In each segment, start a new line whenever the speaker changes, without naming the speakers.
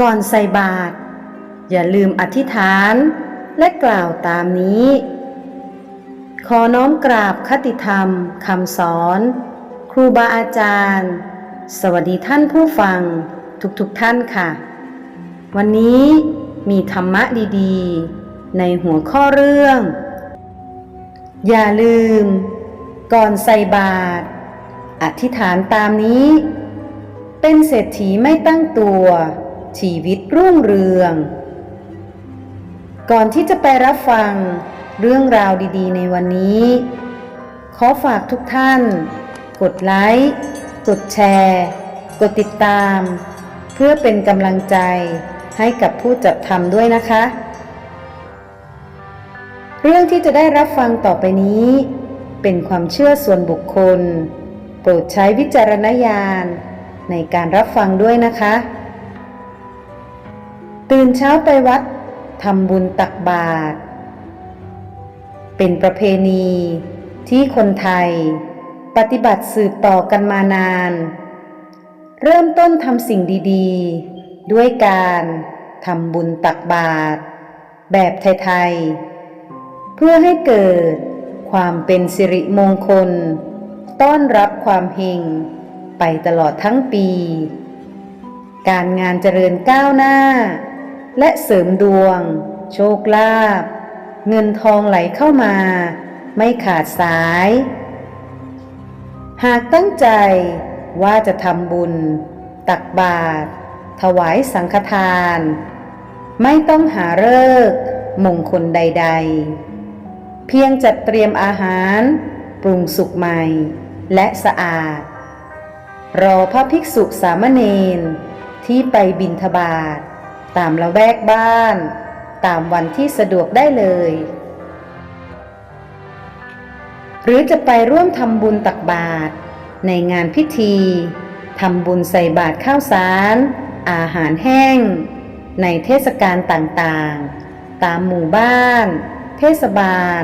ก่อนใส่บาตรอย่าลืมอธิษฐานและกล่าวตามนี้ ขอน้อมกราบคติธรรมคำสอน ครูบาอาจารย์ สวัสดีท่านผู้ฟังทุกๆทท่านค่ะ วันนี้มีธรรมะดีๆ ในหัวข้อเรื่อง อย่าลืม ก่อนใส่บาตรอธิษฐานตามนี้ เป็นเศรษฐีไม่ตั้งตัว ชีวิตรุ่งเรือง ก่อนที่จะไปรับฟังเรื่องราวดีๆ ในวันนี้ ขอฝากทุกท่าน กดไลค์กดแชร์ กดติดตาม เพื่อเป็นกำลังใจให้กับผู้จัดทำด้วยนะคะ เรื่องที่จะได้รับฟังต่อไปนี้ เป็นความเชื่อส่วนบุคคล โปรดใช้วิจารณญาณในการรับฟังด้วยนะคะ ตื่นเช้าไปวัดทำบุญตักบาตรเป็นประเพณีที่คนไทย ปฏิบัติสืบต่อกันมานาน เริ่มต้นทำสิ่งดีๆ ด้วยการทำบุญตักบาตรแบบไทยๆ เพื่อให้เกิดความเป็นสิริมงคล ต้อนรับความเฮงไปตลอดทั้งปี การงานเจริญก้าวหน้า และเสริมดวง โชคลาภเงินทองไหลเข้ามา ไม่ขาดสาย หากตั้งใจว่าจะทำบุญ ตักบาตรถวายสังฆทาน ไม่ต้องหาเลิกมงคลใด ๆ เพียงจัดเตรียมอาหาร ปรุงสุกใหม่ และสะอาด รอพระภิกษุสามเณรที่ไปบินทบาท ตามละแวกบ้าน ตามวันที่สะดวกได้เลย หรือจะไปร่วมทำบุญตักบาตรในงานพิธีทำบุญใส่บาตรข้าวสาร อาหารแห้ง ในเทศกาลต่างๆ ตามหมู่บ้าน เทศบาล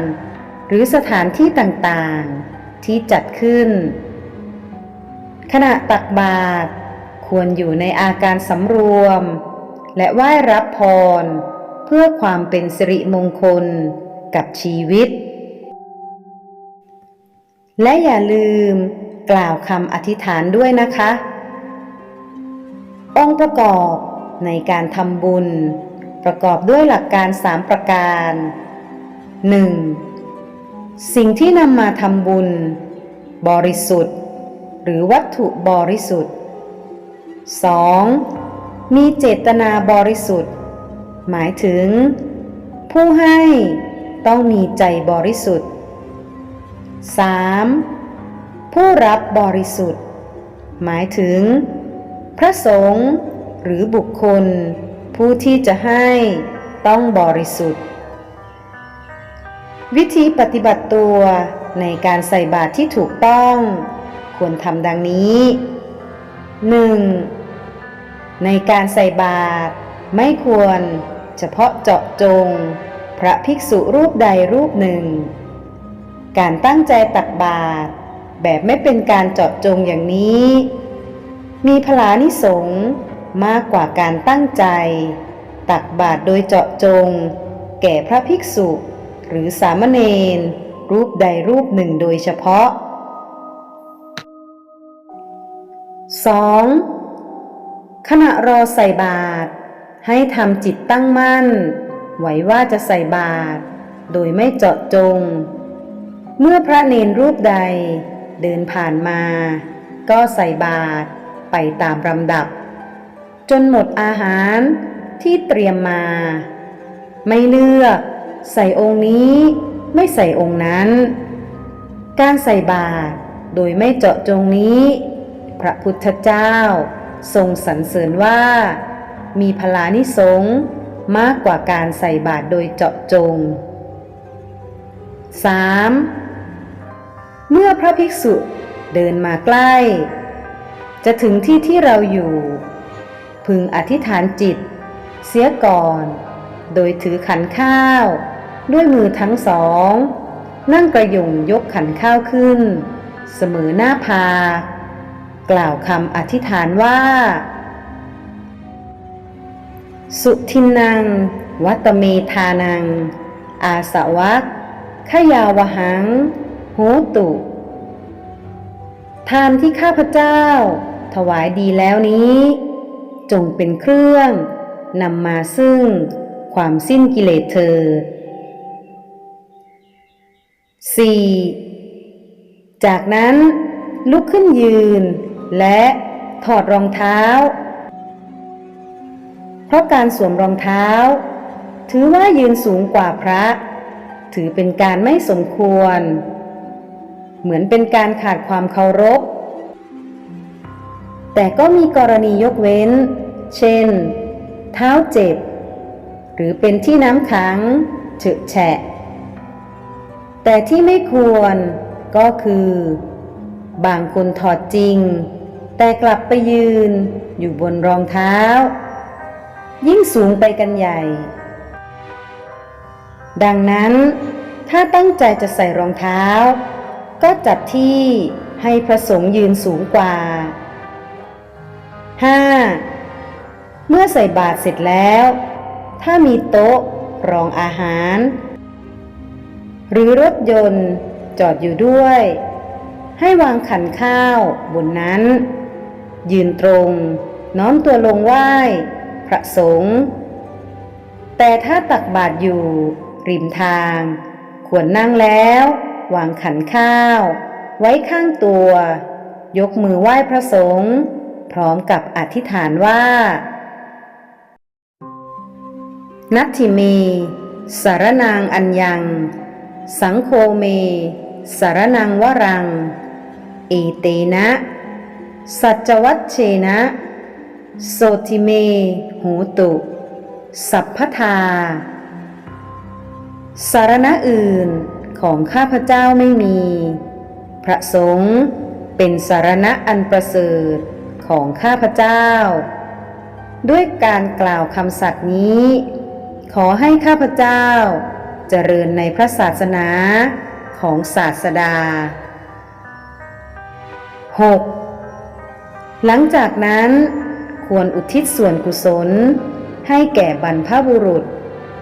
หรือสถานที่ต่างๆ ที่จัดขึ้น ขณะตักบาตรควรอยู่ในอาการสำรวม และไหว้รับพร เพื่อความเป็นสิริมงคลกับชีวิต และอย่าลืมกล่าวคำอธิษฐานด้วยนะคะ องค์ประกอบในการทำบุญ ประกอบด้วยหลักการสามประการ 1. สิ่งที่นำมาทำบุญ บริสุทธิ์ หรือวัตถุบริสุทธิ์ 2. มีเจตนาบริสุทธิ์ หมายถึง ผู้ให้ต้องมีใจบริสุทธิ์ 3. ผู้รับบริสุทธิ์ หมายถึง พระสงฆ์หรือบุคคล ผู้ที่จะให้ต้องบริสุทธิ์ วิธีปฏิบัติตัวในการใส่บาตรที่ถูกต้อง ควรทำดังนี้ 1. ในการใส่บาตรไม่ควรเฉพาะเจาะจง พระภิกษุรูปใดรูปหนึ่ง การตั้งใจตักบาตรแบบไม่เป็นการเจาะจงอย่างนี้ มีพลานิสงมากกว่าการตั้งใจ ตักบาตรโดยเจาะจง แก่พระภิกษุ หรือสามเณรรูปใดรูปหนึ่งโดยเฉพาะ 2. ขณะรอใส่บาตรให้ทำจิตตั้งมั่นไหวว่าจะใส่บาตรโดยไม่เจาะจง เมื่อพระเนรรูปใดเดินผ่านมา ก็ใส่บาตรไปตามลำดับ จนหมดอาหารที่เตรียมมา ไม่เลือก ใส่องค์นี้ ไม่ใส่องค์นั้น การใส่บาตรโดยไม่เจาะจงนี้ พระพุทธเจ้า ทรงสรรเสริญว่า มีพลานิสงมากกว่าการใส่บาตรโดยเจาะจง 3. เมื่อพระภิกษุเดินมาใกล้ จะถึงที่ที่เราอยู่ พึงอธิษฐานจิต เสียก่อน โดยถือขันข้าว ด้วยมือทั้งสอง นั่งกระยงยกขันข้าวขึ้น เสมอหน้าผาก กล่าวคำอธิษฐานว่า สุทินัง วัตเมธานัง อาสวัคขยาวหัง โหตุ ทานที่ข้าพเจ้า ถวายดีแล้วนี้ จงเป็นเครื่องนำมาซึ่งความสิ้นกิเลสเถิด 4. จากนั้นลุกขึ้นยืน และถอดรองเท้า เพราะการสวมรองเท้า ถือว่ายืนสูงกว่าพระ ถือเป็นการไม่สมควร เหมือนเป็นการขาดความเคารพ แต่ก็มีกรณียกเว้น เช่น เท้าเจ็บ หรือเป็นที่น้ำขังเฉอะแฉะ แต่ที่ไม่ควรก็คือ บางคนถอดจริง แต่กลับไปยืนอยู่บนรองเท้า ยิ่งสูงไปกันใหญ่ ดังนั้นถ้าตั้งใจจะใส่รองเท้า ก็จัดที่ให้พระสงฆ์ยืนสูงกว่า 5. เมื่อใส่บาตรเสร็จแล้ว ถ้ามีโต๊ะรองอาหาร หรือรถยนต์จอดอยู่ด้วย ให้วางขันข้าวบนนั้น ยืนตรง น้อมตัวลงไหว้ พระสงฆ์แต่ถ้าตักบาตรอยู่ ริมทาง ควรนั่งแล้ว วางขันข้าว ไว้ข้างตัว ยกมือไหว้พระสงฆ์พร้อมกับอธิษฐานว่า นัตถิเม สารนางอัญญัง สังโฆเม สารนังวรัง เอเตนะ สัจวัตเชนะ โสติเม หูตุ สัพพทา สารณะอื่นของข้าพเจ้าไม่มี พระสงฆ์เป็นสารณะอันประเสริฐของข้าพเจ้า ด้วยการกล่าวคำสัตย์นี้ ขอให้ข้าพเจ้า เจริญในพระศาสนาของศาสดา 6. หลังจากนั้นควรอุทิศส่วนกุศล ให้แก่บรรพบุรุษ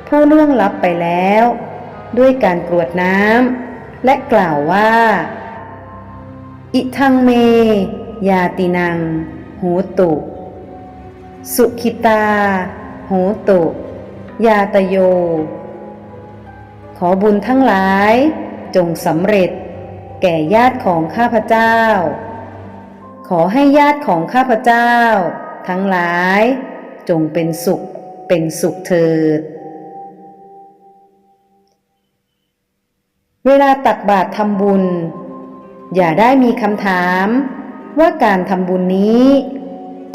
ผู้ล่วงลับไปแล้ว ด้วยการกรวดน้ำและกล่าวว่า อิทังเม ยาตินังหูตุ สุขิตาหูตุ ยาตโย ขอบุญทั้งหลายจงสำเร็จแก่ญาติของข้าพเจ้า ขอให้ญาติของข้าพเจ้า ทั้งหลาย จงเป็นสุขเป็นสุขเถิด เวลาตักบาตรทำบุญ อย่าได้มีคำถามว่าการทำบุญนี้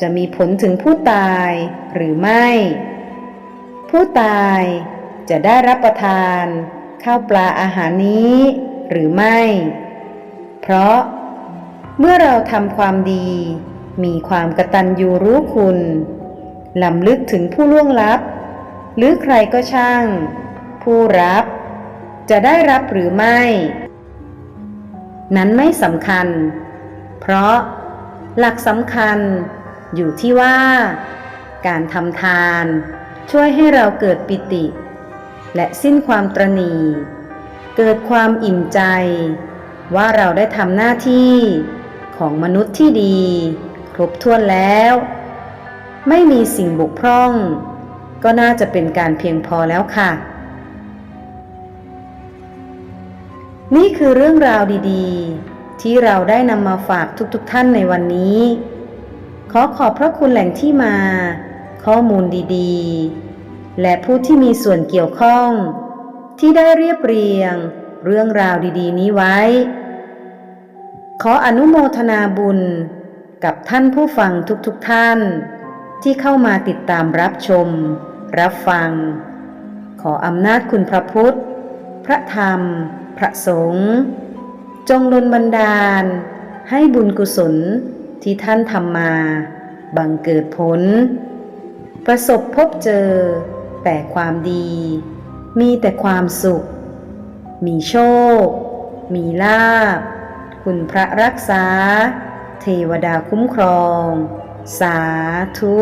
จะมีผลถึงผู้ตายหรือไม่ ผู้ตายจะได้รับประทาน ข้าวปลาอาหารนี้หรือไม่ เพราะ เมื่อเราทำความดี มีความกระตัญญูรู้คุณลำลึกถึงผู้ล่วงลับ หรือใครก็ช่าง ผู้รับ จะได้รับหรือไม่ นั้นไม่สำคัญ เพราะหลักสำคัญอยู่ที่ว่า การทำทาน ช่วยให้เราเกิดปิติ และสิ้นความตรณีเกิดความอิ่มใจ ว่าเราได้ทำหน้าที่ ของมนุษย์ที่ดี ครบถ้วนแล้ว ไม่มีสิ่งบกพร่อง ก็น่าจะเป็นการเพียงพอแล้วค่ะ นี่คือเรื่องราวดีๆ ที่เราได้นำมาฝากทุกๆทท่านในวันนี้ ขอขอบพระคุณแหล่งที่มา ข้อมูลดีๆ และผู้ที่มีส่วนเกี่ยวข้อง ที่ได้เรียบเรียง เรื่องราวดีๆ นี้ไว้ ขออนุโมทนาบุญกับท่านผู้ฟังทุกๆทท่าน ที่เข้ามาติดตามรับชม รับฟัง ขออำนาจคุณพระพุทธ พระธรรม พระสงฆ์จงดลบันดาล ให้บุญกุศลที่ท่านทำมา บังเกิดผล ประสบพบเจอ แต่ความดี มีแต่ความสุข มีโชค มีลาภ คุณพระรักษา เทวดาคุ้มครอง สาธุ